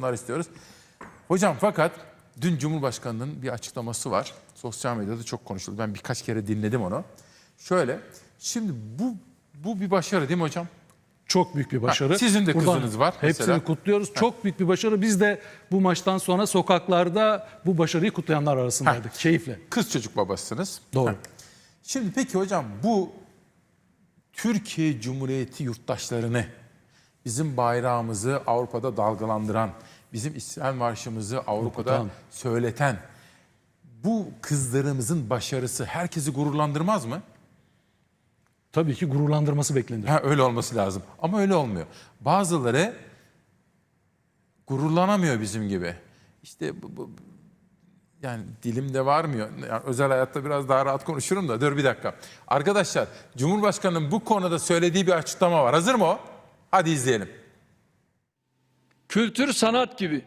olsunlar istiyoruz. Hocam fakat dün Cumhurbaşkanı'nın bir açıklaması var. Sosyal medyada çok konuşuldu. Ben birkaç kere dinledim onu. Şöyle, şimdi bu bu bir başarı değil mi hocam? Çok büyük bir başarı. Ha, sizin de kızınız var Hepsini mesela. kutluyoruz. Çok büyük bir başarı. Biz de bu maçtan sonra sokaklarda bu başarıyı kutlayanlar arasındaydık. Keyifle. Kız çocuk babasısınız. Doğru. Ha. Şimdi peki hocam bu Türkiye Cumhuriyeti yurttaşlarını bizim bayrağımızı Avrupa'da dalgalandıran, bizim İstiklal Marşımızı Avrupa'da Okutan. söyleten bu kızlarımızın başarısı herkesi gururlandırmaz mı? Tabii ki gururlandırması beklenir. Ha, öyle olması lazım. Ama öyle olmuyor. Bazıları gururlanamıyor bizim gibi. İşte bu, bu yani dilimde varmıyor. Yani özel hayatta biraz daha rahat konuşurum da. Dur bir dakika. Arkadaşlar Cumhurbaşkanı'nın bu konuda söylediği bir açıklama var. Hazır mı o? Hadi izleyelim. kültür sanat gibi,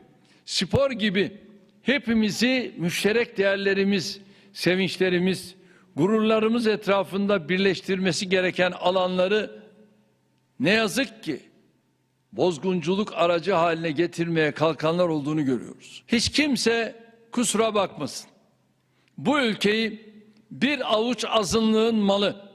spor gibi hepimizi müşterek değerlerimiz, sevinçlerimiz, gururlarımız etrafında birleştirmesi gereken alanları ne yazık ki bozgunculuk aracı haline getirmeye kalkanlar olduğunu görüyoruz. Hiç kimse kusura bakmasın. Bu ülkeyi bir avuç azınlığın malı,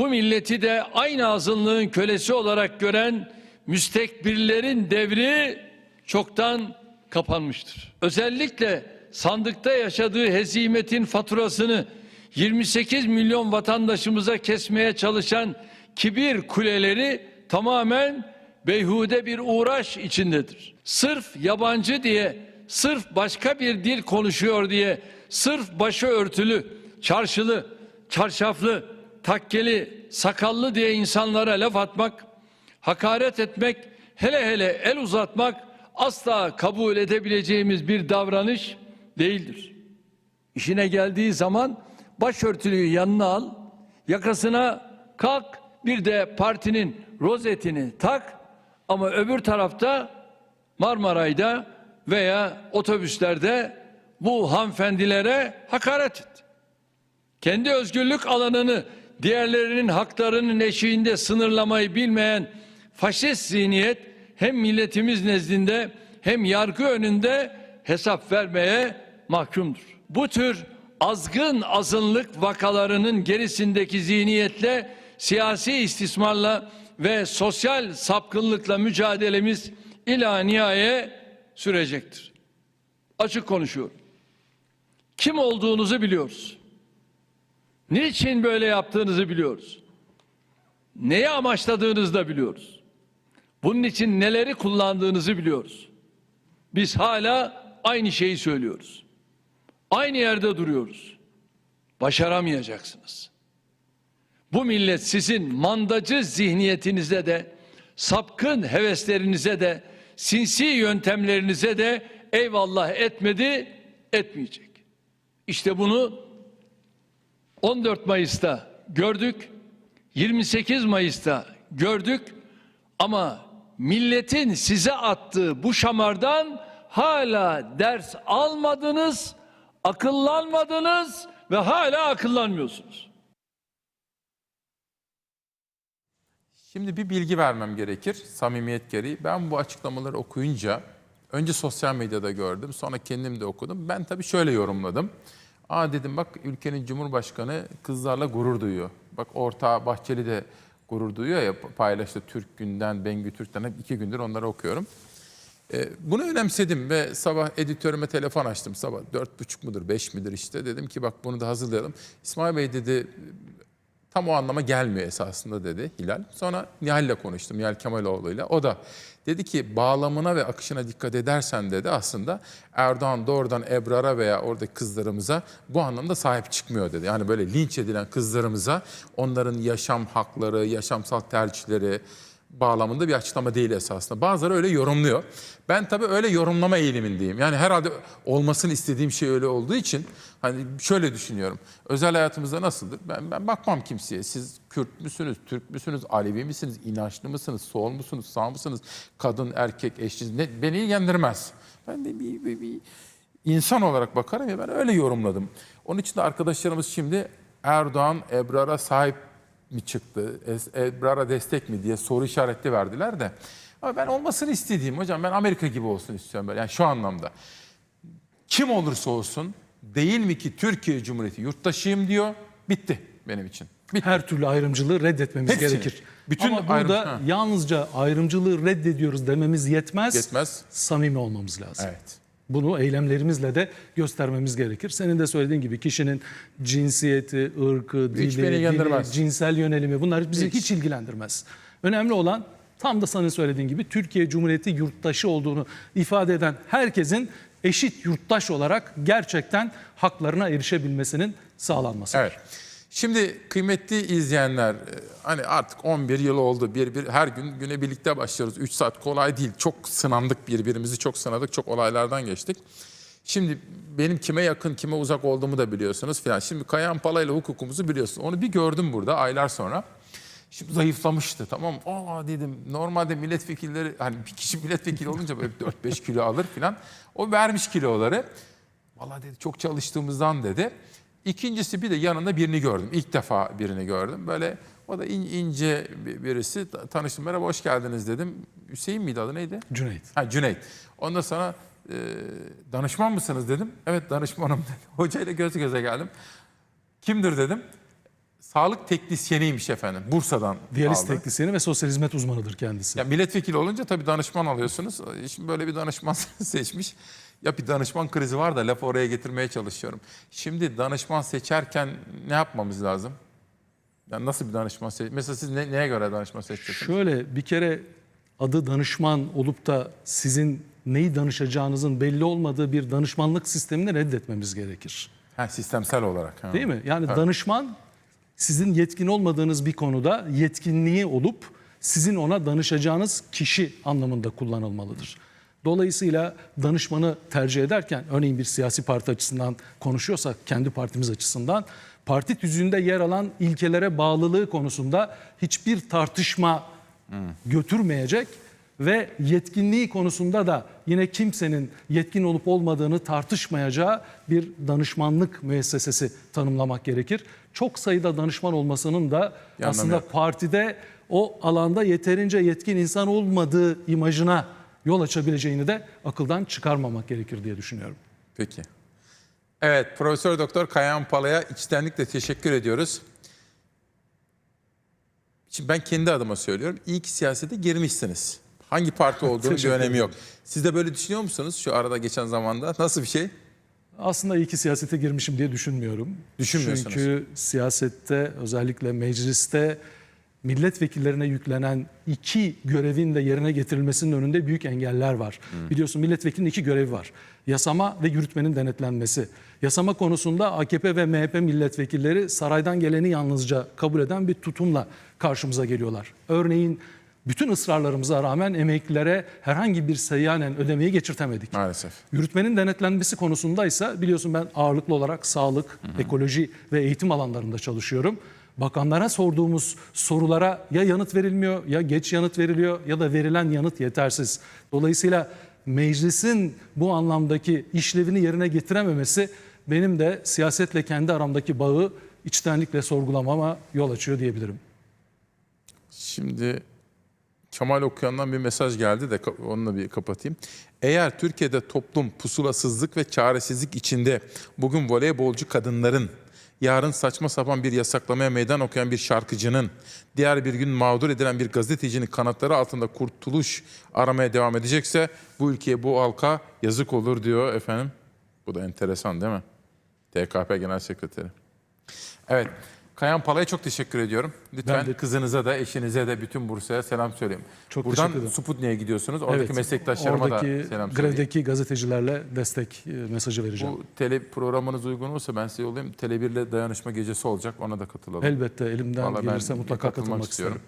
bu milleti de aynı azınlığın kölesi olarak gören müstekbirlerin devri çoktan kapanmıştır. Özellikle sandıkta yaşadığı hezimetin faturasını 28 milyon vatandaşımıza kesmeye çalışan kibir kuleleri tamamen beyhude bir uğraş içindedir. Sırf yabancı diye, sırf başka bir dil konuşuyor diye, sırf başı örtülü, çarşılı, çarşaflı, takkeli, sakallı diye insanlara laf atmak, hakaret etmek, hele hele el uzatmak asla kabul edebileceğimiz bir davranış değildir. İşine geldiği zaman başörtülüyü yanına al, yakasına kalk, bir de partinin rozetini tak ama öbür tarafta Marmaray'da veya otobüslerde bu hanımefendilere hakaret et. Kendi özgürlük alanını diğerlerinin haklarının eşiğinde sınırlamayı bilmeyen faşist zihniyet hem milletimiz nezdinde hem yargı önünde hesap vermeye mahkumdur. Bu tür azgın azınlık vakalarının gerisindeki zihniyetle siyasi istismarla ve sosyal sapkınlıkla mücadelemiz ilaniye sürecektir. Açık konuşuyorum. Kim olduğunuzu biliyoruz. Niçin böyle yaptığınızı biliyoruz. Neyi amaçladığınızı da biliyoruz. Bunun için neleri kullandığınızı biliyoruz. Biz hala aynı şeyi söylüyoruz. Aynı yerde duruyoruz. Başaramayacaksınız. Bu millet sizin mandacı zihniyetinize de, sapkın heveslerinize de, sinsi yöntemlerinize de eyvallah etmedi, etmeyecek. İşte bunu 14 Mayıs'ta gördük, 28 Mayıs'ta gördük ama milletin size attığı bu şamardan hala ders almadınız, akıllanmadınız ve hala akıllanmıyorsunuz. Şimdi bir bilgi vermem gerekir samimiyet gereği. Ben bu açıklamaları okuyunca önce sosyal medyada gördüm sonra kendim de okudum. Ben tabii şöyle yorumladım. Aa dedim bak ülkenin cumhurbaşkanı kızlarla gurur duyuyor. Bak ortağı Bahçeli de gurur duyuyor ya paylaştı Türk Günden, Bengü Türk'ten hep iki gündür onları okuyorum. Ee, bunu önemsedim ve sabah editörüme telefon açtım. Sabah dört buçuk mudur, beş midir işte. Dedim ki bak bunu da hazırlayalım. İsmail Bey dedi tam o anlama gelmiyor esasında dedi Hilal. Sonra Nihal'le konuştum, Nihal Kemaloğlu'yla. O da dedi ki bağlamına ve akışına dikkat edersen dedi aslında Erdoğan doğrudan Ebrar'a veya oradaki kızlarımıza bu anlamda sahip çıkmıyor dedi. Yani böyle linç edilen kızlarımıza onların yaşam hakları, yaşamsal tercihleri, bağlamında bir açıklama değil esasında. Bazıları öyle yorumluyor. Ben tabii öyle yorumlama eğilimindeyim. Yani herhalde olmasını istediğim şey öyle olduğu için hani şöyle düşünüyorum. Özel hayatımızda nasıldır? Ben ben bakmam kimseye. Siz Kürt müsünüz, Türk müsünüz, Alevi misiniz, inançlı mısınız, sol musunuz, sağ mısınız, kadın, erkek, eşsiz ne beni ilgilendirmez. Ben de bir, bir, bir insan olarak bakarım ya ben öyle yorumladım. Onun için de arkadaşlarımız şimdi Erdoğan Ebrar'a sahip mi çıktı, Ebrar'a destek mi diye soru işareti verdiler de Ama ben olmasını istediğim hocam ben Amerika gibi olsun istiyorum böyle. Yani şu anlamda. Kim olursa olsun değil mi ki Türkiye Cumhuriyeti yurttaşıyım diyor. Bitti benim için. Bitti. Her türlü ayrımcılığı reddetmemiz Hepsini. gerekir. Bütün Ama burada ha. yalnızca ayrımcılığı reddediyoruz dememiz yetmez. Yetmez. Samimi olmamız lazım. Evet. Bunu eylemlerimizle de göstermemiz gerekir. Senin de söylediğin gibi kişinin cinsiyeti, ırkı, dili, dili, cinsel yönelimi bunlar bizi Hiç. hiç. ilgilendirmez. Önemli olan tam da senin söylediğin gibi Türkiye Cumhuriyeti yurttaşı olduğunu ifade eden herkesin eşit yurttaş olarak gerçekten haklarına erişebilmesinin sağlanması. Evet. Şimdi kıymetli izleyenler e, hani artık 11 yıl oldu. Bir, bir her gün güne birlikte başlıyoruz. 3 saat kolay değil. Çok sınandık birbirimizi çok sınadık. Çok olaylardan geçtik. Şimdi benim kime yakın kime uzak olduğumu da biliyorsunuz filan. Şimdi Kayan Pala ile hukukumuzu biliyorsunuz. Onu bir gördüm burada aylar sonra. Şimdi zayıflamıştı tamam. Aa dedim normalde milletvekilleri hani bir kişi milletvekili olunca böyle 4-5 kilo alır filan. O vermiş kiloları. Vallahi dedi çok çalıştığımızdan dedi. İkincisi bir de yanında birini gördüm. İlk defa birini gördüm. Böyle o da in- ince bir- birisi. Ta- Tanıştım merhaba hoş geldiniz dedim. Hüseyin miydi adı neydi? Cüneyt. Ha Cüneyt. Ondan sonra e, danışman mısınız dedim. Evet danışmanım dedi. Hocayla göz göze geldim. Kimdir dedim. Sağlık teknisyeniymiş efendim. Bursa'dan Diyaliz aldı. teknisyeni ve sosyal hizmet uzmanıdır kendisi. Ya milletvekili olunca tabii danışman alıyorsunuz. Şimdi böyle bir danışman seçmiş. Ya bir danışman krizi var da lafı oraya getirmeye çalışıyorum. Şimdi danışman seçerken ne yapmamız lazım? Yani nasıl bir danışman seç? Mesela siz ne- neye göre danışman seçeceksiniz? Şöyle bir kere adı danışman olup da sizin neyi danışacağınızın belli olmadığı bir danışmanlık sistemini reddetmemiz gerekir. Ha, sistemsel olarak. Ha. Değil mi? Yani danışman sizin yetkin olmadığınız bir konuda yetkinliği olup sizin ona danışacağınız kişi anlamında kullanılmalıdır. Dolayısıyla danışmanı tercih ederken örneğin bir siyasi parti açısından konuşuyorsak kendi partimiz açısından parti tüzüğünde yer alan ilkelere bağlılığı konusunda hiçbir tartışma götürmeyecek ve yetkinliği konusunda da yine kimsenin yetkin olup olmadığını tartışmayacağı bir danışmanlık müessesesi tanımlamak gerekir. Çok sayıda danışman olmasının da anlamı aslında partide o alanda yeterince yetkin insan olmadığı imajına yol açabileceğini de akıldan çıkarmamak gerekir diye düşünüyorum. Peki. Evet, Profesör Doktor Kayan Pala'ya içtenlikle teşekkür ediyoruz. Şimdi ben kendi adıma söylüyorum. İyi ki siyasete girmişsiniz. Hangi parti olduğunun bir önemi yok. Siz de böyle düşünüyor musunuz şu arada geçen zamanda? Nasıl bir şey? Aslında iyi ki siyasete girmişim diye düşünmüyorum. Düşünmüyorsunuz. Çünkü siyasette özellikle mecliste milletvekillerine yüklenen iki görevin de yerine getirilmesinin önünde büyük engeller var. Biliyorsun milletvekilinin iki görevi var. Yasama ve yürütmenin denetlenmesi. Yasama konusunda AKP ve MHP milletvekilleri saraydan geleni yalnızca kabul eden bir tutumla karşımıza geliyorlar. Örneğin bütün ısrarlarımıza rağmen emeklilere herhangi bir seyyanen ödemeyi geçirtemedik. Maalesef. Yürütmenin denetlenmesi konusunda ise biliyorsun ben ağırlıklı olarak sağlık, ekoloji ve eğitim alanlarında çalışıyorum. Bakanlara sorduğumuz sorulara ya yanıt verilmiyor ya geç yanıt veriliyor ya da verilen yanıt yetersiz. Dolayısıyla meclisin bu anlamdaki işlevini yerine getirememesi benim de siyasetle kendi aramdaki bağı içtenlikle sorgulamama yol açıyor diyebilirim. Şimdi Kemal Okuyan'dan bir mesaj geldi de onunla bir kapatayım. Eğer Türkiye'de toplum pusulasızlık ve çaresizlik içinde bugün voleybolcu kadınların, yarın saçma sapan bir yasaklamaya meydan okuyan bir şarkıcının, diğer bir gün mağdur edilen bir gazetecinin kanatları altında kurtuluş aramaya devam edecekse bu ülkeye bu halka yazık olur diyor efendim. Bu da enteresan değil mi? TKP Genel Sekreteri. Evet. Kayan Pala'ya çok teşekkür ediyorum. Lütfen Ben de- kızınıza da eşinize de bütün Bursa'ya selam söyleyin. Çok Buradan teşekkür ederim. Sputnik'e gidiyorsunuz. Oradaki meslektaşlarıma oradaki da selam söyleyin. grevdeki gazetecilerle destek e, mesajı vereceğim. Bu tele programınız uygun olursa ben size yollayayım. Tele1'le dayanışma gecesi olacak. Ona da katılalım. Elbette elimden Vallahi gelirse ben mutlaka katılmak istiyorum.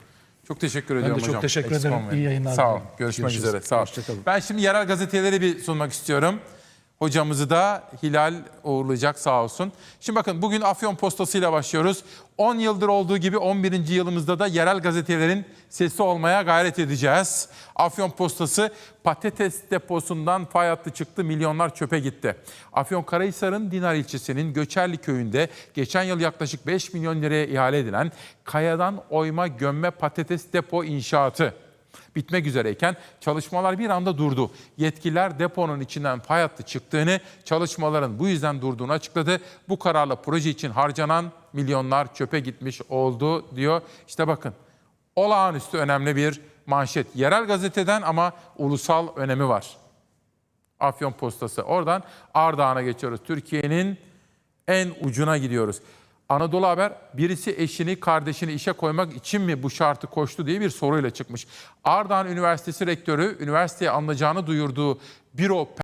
Çok teşekkür de ediyorum çok hocam. teşekkür Eksik ederim. olmayın. İyi yayınlar Sağ ol. Görüşmek Görüşürüz. üzere. Sağ ol. Ben şimdi yerel gazeteleri bir sunmak istiyorum. Hocamızı da Hilal uğurlayacak sağ olsun. Şimdi bakın bugün Afyon Postası ile başlıyoruz. 10 yıldır olduğu gibi 11. yılımızda da yerel gazetelerin sesi olmaya gayret edeceğiz. Afyon Postası patates deposundan fay hattı çıktı, milyonlar çöpe gitti. Afyon Karahisar'ın Dinar ilçesinin Göçerli köyünde geçen yıl yaklaşık 5 milyon liraya ihale edilen kayadan oyma gömme patates depo inşaatı bitmek üzereyken çalışmalar bir anda durdu. Yetkililer deponun içinden pay hattı çıktığını, çalışmaların bu yüzden durduğunu açıkladı. Bu kararla proje için harcanan milyonlar çöpe gitmiş oldu diyor. İşte bakın olağanüstü önemli bir manşet. Yerel gazeteden ama ulusal önemi var. Afyon Postası. Oradan Ardahan'a geçiyoruz. Türkiye'nin en ucuna gidiyoruz. Anadolu Haber birisi eşini kardeşini işe koymak için mi bu şartı koştu diye bir soruyla çıkmış. Ardahan Üniversitesi rektörü üniversiteye alınacağını duyurduğu büro